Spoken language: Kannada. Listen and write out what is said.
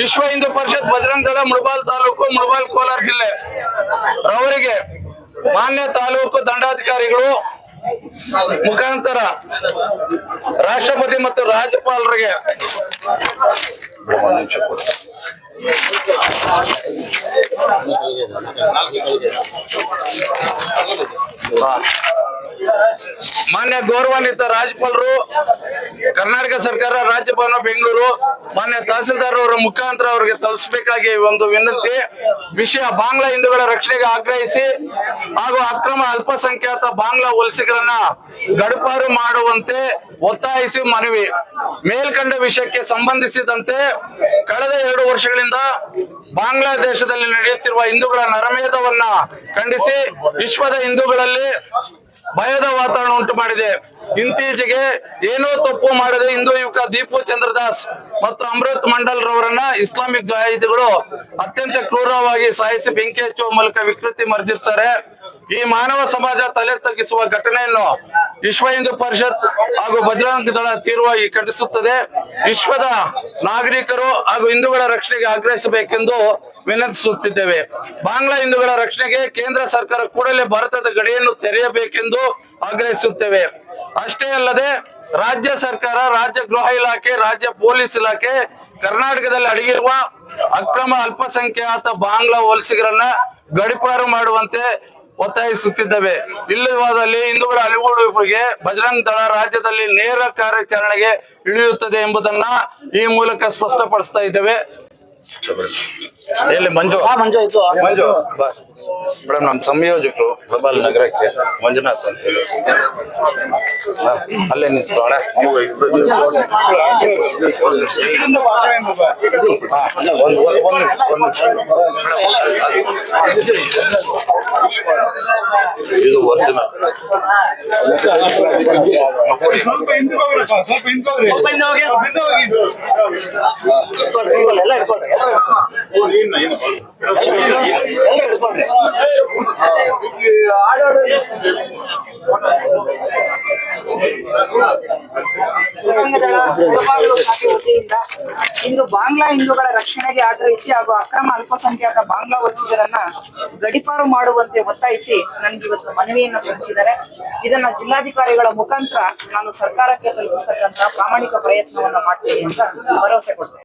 ವಿಶ್ವ ಹಿಂದೂ ಪರಿಷತ್ ಬಜರಂಗ ದಳ ಮುಳಬಾಲ್ ತಾಲೂಕು, ಮುಳಬಾಲ್ ಕೋಲಾರ ಜಿಲ್ಲೆ ರವರಿಗೆ ಮಾನ್ಯ ತಾಲೂಕು ದಂಡಾಧಿಕಾರಿಗಳು ಮುಖಾಂತರ ರಾಷ್ಟ್ರಪತಿ ಮತ್ತು ರಾಜ್ಯಪಾಲರಿಗೆ. ಮಾನ್ಯ ಗೌರವಾನ್ವಿತ ರಾಜ್ಯಪಾಲರು ಕರ್ನಾಟಕ ಸರ್ಕಾರ ರಾಜ್ಯಪಾಲ ಬೆಂಗಳೂರು, ಮಾನ್ಯ ತಹಸೀಲ್ದಾರ್ ಅವರ ಮುಖಾಂತರ ಅವರಿಗೆ ತಲುಪಿಸಬೇಕಾಗಿ ಒಂದು ವಿನಂತಿ. ವಿಷಯ ಬಾಂಗ್ಲಾ ಹಿಂದೂಗಳ ರಕ್ಷಣೆಗೆ ಆಗ್ರಹಿಸಿ ಹಾಗೂ ಅಕ್ರಮ ಅಲ್ಪಸಂಖ್ಯಾತ ಬಾಂಗ್ಲಾ ವಲಸಿಗರನ್ನ ಗಡುಪಾರು ಮಾಡುವಂತೆ ಒತ್ತಾಯಿಸಿ ಮನವಿ. ಮೇಲ್ಕಂಡ ವಿಷಯಕ್ಕೆ ಸಂಬಂಧಿಸಿದಂತೆ ಕಳೆದ ಎರಡು ವರ್ಷಗಳಿಂದ ಬಾಂಗ್ಲಾದೇಶದಲ್ಲಿ ನಡೆಯುತ್ತಿರುವ ಹಿಂದೂಗಳ ನರಮೇಧವನ್ನ ಖಂಡಿಸಿ ವಿಶ್ವದ ಹಿಂದೂಗಳಲ್ಲಿ ಭಯದ ವಾತಾವರಣ ಉಂಟು ಮಾಡಿದೆ ಇತ್ತೀಚೆಗೆ ಏನೋ ತಪ್ಪು ಮಾಡದೆ ಹಿಂದೂ ಯುವಕ ದೀಪು ಚಂದ್ರದಾಸ್ ಮತ್ತು ಅಮೃತ್ ಮಂಡಲ್ ರವರನ್ನ ಇಸ್ಲಾಮಿಕ್ ಜಾಹಿದಿಗಳು ಅತ್ಯಂತ ಕ್ರೂರವಾಗಿ ಸಾಯಿಸಿ ಬೆಂಕಿ ಹಚ್ಚುವ ಮೂಲಕ ವಿಕೃತಿ ಮರೆದಿರ್ತಾರೆ. ಈ ಮಾನವ ಸಮಾಜ ತಲೆ ತಗ್ಗಿಸುವ ಘಟನೆಯನ್ನು ವಿಶ್ವ ಹಿಂದೂ ಪರಿಷತ್ ಹಾಗೂ ಬಜರಂಗ ದಳ ತೀವ್ರವಾಗಿ ಖಂಡಿಸುತ್ತದೆ. ವಿಶ್ವದ ನಾಗರಿಕರು ಹಾಗೂ ಹಿಂದೂಗಳ ರಕ್ಷಣೆಗೆ ಆಗ್ರಹಿಸಬೇಕೆಂದು ವಿನಂತಿಸುತ್ತಿದ್ದೇವೆ. ಬಾಂಗ್ಲಾ ಹಿಂದೂಗಳ ರಕ್ಷಣೆಗೆ ಕೇಂದ್ರ ಸರ್ಕಾರ ಕೂಡಲೇ ಭಾರತದ ಗಡಿಯನ್ನು ತೆರೆಯಬೇಕೆಂದು ಆಗ್ರಹಿಸುತ್ತೇವೆ. ಅಷ್ಟೇ ಅಲ್ಲದೆ, ರಾಜ್ಯ ಸರ್ಕಾರ, ರಾಜ್ಯ ಗೃಹ ಇಲಾಖೆ, ರಾಜ್ಯ ಪೊಲೀಸ್ ಇಲಾಖೆ, ಕರ್ನಾಟಕದಲ್ಲಿ ಅಡಗಿರುವ ಅಕ್ರಮ ಅಲ್ಪಸಂಖ್ಯಾತ ಬಾಂಗ್ಲಾ ವಲಸಿಗರನ್ನ ಗಡಿಪಾರು ಮಾಡುವಂತೆ ಒತ್ತಾಯಿಸುತ್ತಿದ್ದೇವೆ. ಇಲ್ಲವಾದಲ್ಲಿ ಹಿಂದೂಗಳ ಅಲಿಗೂಡುವಿಗೆ ಬಜರಂಗ್ ದಳ ರಾಜ್ಯದಲ್ಲಿ ನೇರ ಕಾರ್ಯಾಚರಣೆಗೆ ಇಳಿಯುತ್ತದೆ ಎಂಬುದನ್ನ ಈ ಮೂಲಕ ಸ್ಪಷ್ಟಪಡಿಸ್ತಾ ಇದ್ದೇವೆ. ಎಲ್ಲಿ ಮಂಜು. ಮಂಜು ಆಯ್ತು. ಮಂಜು ಬಾ. ಮೇಡಮ್ ನಮ್ಮ ಸಂಯೋಜಕರು ಪ್ರಬಲ್ ನಗರಕ್ಕೆ ಮಂಜುನಾಥ್ ಅಂತ ಹೇಳಿ. ಹಾ, ಅಲ್ಲೇ ನಿಂತ ಹಾ, ಒಂದು ಒಂದು ಒಂದು ನಿಮಿಷ, ಒಂದು ನಿಮಿಷ. ಇದು ಒರಿಜಿನಲ್ ಸ್ವಲ್ಪ ಹಿಂದೆ ಹೋಗ್ರಪ್ಪ ಸ್ವಲ್ಪ ಹಿಂದೆ ಹೋಗ್ರಿ ಸ್ವಲ್ಪ ಹಿಂದೆ ಹೋಗಿ. ಸ್ವಲ್ಪ ಹಿಂದೆ ಹೋಗಿ ಇಟ್ಕೊಳ್ರಿ, ಇಟ್ಕೊಳ್ರಿ, ಎಲ್ಲ ಇಟ್ಕೊಳ್ರಿ ಎಲ್ಲ ಇಟ್ಕೊಳ್ರಿ ಬಜರಂಗದಳ ಮುಳಬಾಗಿಲು ವತಿಯಿಂದ ಇಂದು ಬಾಂಗ್ಲಾ ಹಿಂದೂಗಳ ರಕ್ಷಣೆಗೆ ಆಗ್ರಹಿಸಿ ಹಾಗೂ ಅಕ್ರಮ ಅಲ್ಪಸಂಖ್ಯಾತ ಬಾಂಗ್ಲಾ ವಲಸಿಗರನ್ನ ಗಡಿಪಾರು ಮಾಡುವಂತೆ ಒತ್ತಾಯಿಸಿ ನನಗೆ ಇವತ್ತು ಮನವಿಯನ್ನು ಸಲ್ಲಿಸಿದ್ದಾರೆ. ಇದನ್ನ ಜಿಲ್ಲಾಧಿಕಾರಿಗಳ ಮುಖಾಂತರ ನಾನು ಸರ್ಕಾರಕ್ಕೆ ತಲುಪಿಸ್ತಕ್ಕಂತಹ ಪ್ರಾಮಾಣಿಕ ಪ್ರಯತ್ನವನ್ನ ಮಾಡ್ತೀನಿ ಅಂತ ಭರವಸೆ ಕೊಡ್ತೇನೆ.